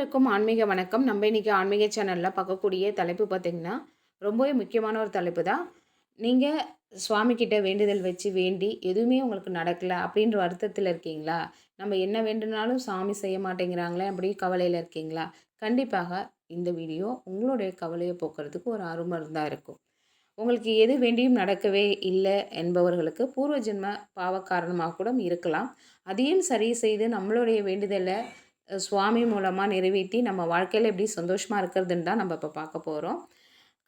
அனைவருக்கும் ஆன்மீக வணக்கம். நம்ம இன்றைக்கி ஆன்மீக சேனலில் பார்க்கக்கூடிய தலைப்பு பார்த்திங்கன்னா ரொம்பவே முக்கியமான ஒரு தலைப்பு தான். நீங்கள் சுவாமிக்கிட்ட வேண்டுதல் வச்சு வேண்டி எதுவுமே உங்களுக்கு நடக்கலை அப்படின்ற வருத்தத்தில் இருக்கீங்களா? நம்ம என்ன வேண்டுனாலும் சாமி செய்ய மாட்டேங்கிறாங்களே அப்படி கவலையில் இருக்கீங்களா? கண்டிப்பாக இந்த வீடியோ உங்களுடைய கவலையை போக்குறதுக்கு ஒரு அருமருந்தாக இருக்கும். உங்களுக்கு எது வேண்டியும் நடக்கவே இல்லை என்பவர்களுக்கு பூர்வ ஜென்ம பாவ காரணமாக கூட இருக்கலாம். அதையும் சரி செய்து நம்மளுடைய வேண்டுதலை சுவாமி மூலமாக நிறைவேற்றி நம்ம வாழ்க்கையில் எப்படி சந்தோஷமாக இருக்கிறதுன்னு தான் நம்ம இப்போ பார்க்க போகிறோம்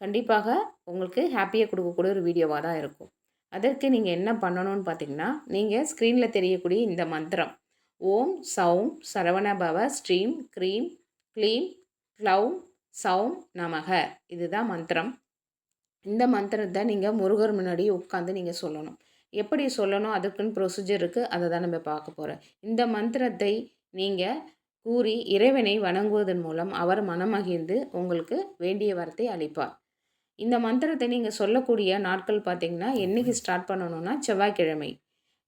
கண்டிப்பாக உங்களுக்கு ஹாப்பியாக கொடுக்கக்கூடிய ஒரு வீடியோவாக தான் இருக்கும். அதற்கு நீங்கள் என்ன பண்ணணும்னு பார்த்தீங்கன்னா நீங்கள் ஸ்க்ரீனில் தெரியக்கூடிய இந்த மந்திரம். ஓம் சௌம் சரவணபவ ஸ்ரீம் க்ரீம் க்ளீம் க்ளௌம் சௌம் நமக. இதுதான் மந்திரம். இந்த மந்திரத்தை நீங்கள் முருகர் முன்னாடி உட்காந்து நீங்கள் சொல்லணும். எப்படி சொல்லணும்? அதுக்குன்னு ப்ரொசீஜர் இருக்குது அதை தான் நம்ம பார்க்க போகிறோம் இந்த மந்திரத்தை நீங்கள் கூறி இறைவனை வணங்குவதன் மூலம் அவர் மனமகிழ்ந்து உங்களுக்கு வேண்டிய வரத்தை அளிப்பார். இந்த மந்திரத்தை நீங்கள் சொல்லக்கூடிய நாட்கள் பார்த்திங்கன்னா என்றைக்கு ஸ்டார்ட் பண்ணணும்னா செவ்வாய்க்கிழமை.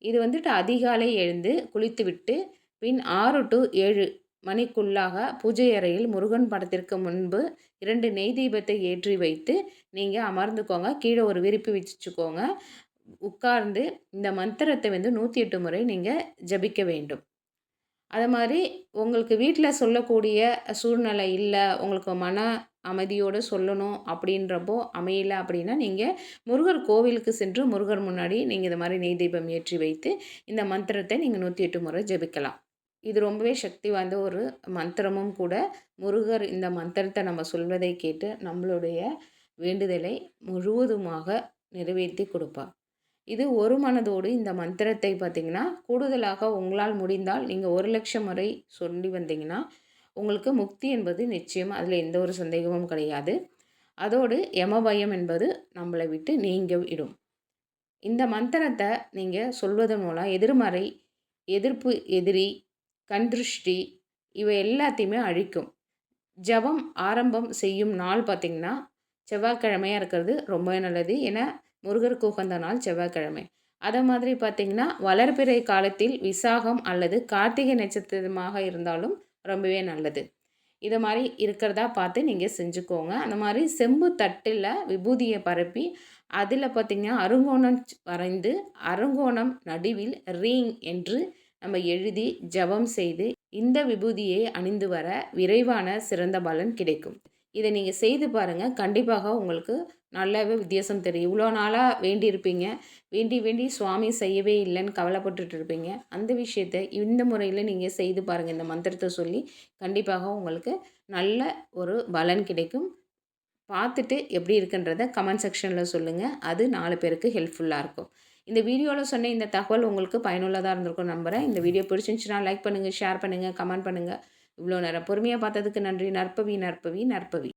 இது வந்துட்டு அதிகாலை எழுந்து குளித்துவிட்டு பின் ஆறு டு ஏழு மணிக்குள்ளாக பூஜை அறையில் முருகன் படத்திற்கு முன்பு இரண்டு நெய் தீபத்தை ஏற்றி வைத்து நீங்கள் அமர்ந்துக்கோங்க. கீழே ஒரு விரிப்பு வச்சுக்கோங்க. உட்கார்ந்து இந்த மந்திரத்தை வந்து நூற்றி எட்டு முறை நீங்கள் ஜபிக்க வேண்டும். அது மாதிரி உங்களுக்கு வீட்டில் சொல்லக்கூடிய சூழ்நிலை இல்லை உங்களுக்கு மன அமைதியோடு சொல்லணும் அப்படின்றப்போ அமையல அப்படின்னா நீங்கள் முருகர் கோவிலுக்கு சென்று முருகர் முன்னாடி நீங்கள் இது மாதிரி நெய் தீபம் ஏற்றி வைத்து இந்த மந்திரத்தை நீங்கள் நூற்றி எட்டு முறை ஜெபிக்கலாம். இது ரொம்பவே சக்தி வாய்ந்த ஒரு மந்திரமும் கூட. முருகர் இந்த மந்திரத்தை நம்ம சொல்வதை கேட்டு நம்மளுடைய வேண்டுதலை முழுவதுமாக நிறைவேற்றி கொடுப்பார். இது ஒரு மனதோடு இந்த மந்திரத்தை பார்த்திங்கன்னா கூடுதலாக உங்களால் முடிந்தால் நீங்கள் ஒரு லட்சம் முறை சொல்லி வந்தீங்கன்னா உங்களுக்கு முக்தி என்பது நிச்சயம். அதில் எந்த ஒரு சந்தேகமும் கிடையாது. அதோடு யமபயம் என்பது நம்மளை விட்டு நீங்க விடும். இந்த மந்திரத்தை நீங்கள் சொல்வதன் மூலம் எதிர்மறை எதிர்ப்பு எதிரி கண்திருஷ்டி இவை எல்லாத்தையுமே அழிக்கும். ஜபம் ஆரம்பம் செய்யும் நாள் பார்த்திங்கன்னா செவ்வாய்க்கிழமையாக இருக்கிறது ரொம்பவே நல்லது. ஏன்னா முருகருக்கு உகந்த நாள் செவ்வாய்க்கிழமை. அதை மாதிரி பார்த்திங்கன்னா வளர்பிறை காலத்தில் விசாகம் அல்லது கார்த்திகை நட்சத்திரமாக இருந்தாலும் ரொம்பவே நல்லது. இதை மாதிரி இருக்கிறதா பார்த்து நீங்கள் செஞ்சுக்கோங்க. அந்த மாதிரி செம்பு தட்டில் விபூதியை பரப்பி அதில் பார்த்திங்கன்னா அருங்கோணம் வரைந்து அருங்கோணம் நடுவில் ரீங் என்று நம்ம எழுதி ஜபம் செய்து இந்த விபூதியை அணிந்து வர விரைவான சிறந்த பலன் கிடைக்கும். இதை நீங்கள் செய்து பாருங்கள் கண்டிப்பாக உங்களுக்கு நல்லாவே வித்தியாசம் தெரியும். இவ்வளோ நாளாக வேண்டியிருப்பீங்க வேண்டி வேண்டி சுவாமி செய்யவே இல்லைன்னு கவலைப்பட்டுட்டு இருப்பீங்க. அந்த விஷயத்தை இந்த முறையில் நீங்கள் செய்து பாருங்கள் இந்த மந்திரத்தை சொல்லி கண்டிப்பாக உங்களுக்கு நல்ல ஒரு பலன் கிடைக்கும். பார்த்துட்டு எப்படி இருக்குன்றத கமெண்ட் செக்ஷனில் சொல்லுங்கள் அது நாலு பேருக்கு ஹெல்ப்ஃபுல்லாக இருக்கும். இந்த வீடியோவில் சொன்ன இந்த தகவல் உங்களுக்கு பயனுள்ளதாக இருந்திருக்கும் நம்புகிறேன் இந்த வீடியோ பிடிச்சிருந்துச்சுன்னா லைக் பண்ணுங்கள் ஷேர் பண்ணுங்கள் கமெண்ட் பண்ணுங்கள் இவ்வளோ நேரம் பொறுமையாக பார்த்ததுக்கு நன்றி. நற்பவி நற்பவி நற்பவி.